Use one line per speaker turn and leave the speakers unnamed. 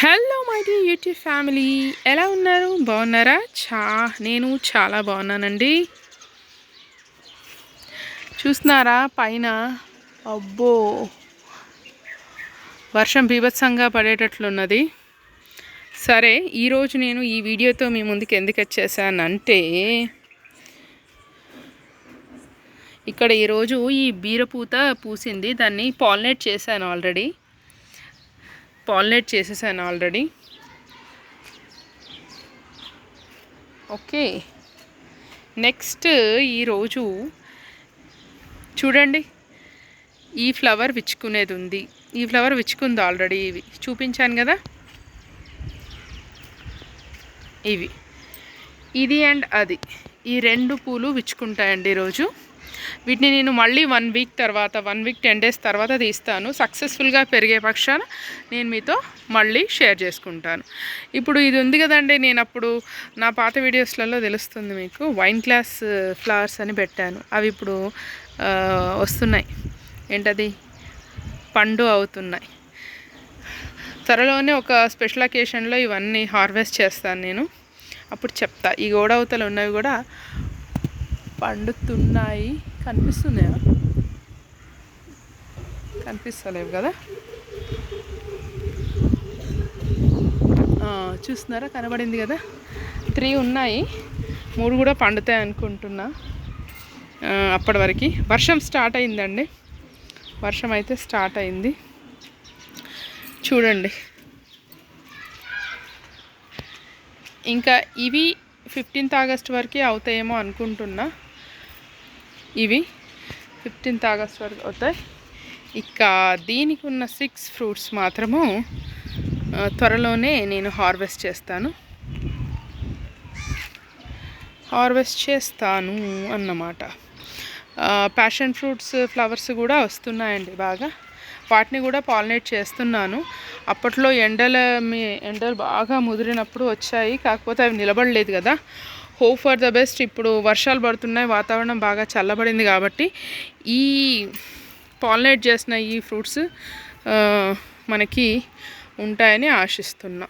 Hello my dear YouTube family ఎలా ఉన్నారు? బాగున్నారా? చా నేను చాలా బాగున్నానండి. చూస్తున్నారా? పైన అబ్బో వర్షం బీభత్సంగా పడేటట్లున్నది. సరే ఈరోజు నేను ఈ వీడియోతో మీ ముందుకు ఎందుకు వచ్చేసానంటే ఇక్కడ ఈరోజు ఈ బీరపూత పూసింది దాన్ని పాలినేట్ చేశాను ఆల్రెడీ. పాలినేట్ చేసేసాను ఆల్రెడీ. ఓకే. నెక్స్ట్ ఈరోజు చూడండి ఈ ఫ్లవర్ విచ్చుకునేది ఉంది. ఈ ఫ్లవర్ విచ్చుకుంది ఆల్రెడీ ఇవి. చూపించాను కదా? ఇవి. ఇది అండ్ అది. ఈ రెండు పూలు విచ్చుకుంటాయండి ఈరోజు వీటిని నేను మళ్ళీ వన్ వీక్ తర్వాత వన్ వీక్ టెన్ డేస్ తర్వాత తీస్తాను. సక్సెస్ఫుల్గా పెరిగే పక్షాన నేను మీతో మళ్ళీ షేర్ చేసుకుంటాను. ఇప్పుడు ఇది ఉంది కదండి నేను అప్పుడు నా పాత వీడియోస్లలో తెలుస్తుంది మీకు వైన్ క్లాస్ ఫ్లవర్స్ అని పెట్టాను. అవి ఇప్పుడు వస్తున్నాయి. ఏంటది? పండు అవుతున్నాయి. త్వరలోనే ఒక స్పెషల్ అకేషన్లో ఇవన్నీ హార్వెస్ట్ చేస్తాను నేను. అప్పుడు చెప్తా. ఈ గోడవతలు ఉన్నవి కూడా పండుతున్నాయి. కనిపిస్తున్నాయా? కనిపిస్తలేవు కదా? చూస్తున్నారా? కనబడింది కదా? త్రీ ఉన్నాయి. మూడు కూడా పండుతాయి అనుకుంటున్నా. అప్పటి వరకు. వర్షం స్టార్ట్ అయిందండి. వర్షం అయితే స్టార్ట్ అయింది. చూడండి. ఇంకా ఇవి ఫిఫ్టీన్త్ ఆగస్ట్ వరకే అవుతాయేమో అనుకుంటున్నా. ఇవి ఫిఫ్టీన్త్ ఆగస్ట్ వరకు అవుతాయి. ఇక దీనికి ఉన్న సిక్స్ ఫ్రూట్స్ మాత్రము త్వరలోనే నేను హార్వెస్ట్ చేస్తాను. హార్వెస్ట్ చేస్తాను అన్నమాట. ప్యాషన్ ఫ్రూట్స్ ఫ్లవర్స్ కూడా వస్తున్నాయండి బాగా. వాటిని కూడా పాలినేట్ చేస్తున్నాను. అప్పట్లో ఎండల మీ ఎండలు బాగా ముదిరినప్పుడు వచ్చాయి. కాకపోతే అవి నిలబడలేదు కదా. Hope for the best. ఇప్పుడు వర్షాలు పడుతున్నాయి వాతావరణం బాగా చల్లబడింది కాబట్టి ఈ పాలినేట్ చేసిన ఈ ఫ్రూట్స్ మనకి ఉంటాయని ఆశిస్తున్నా.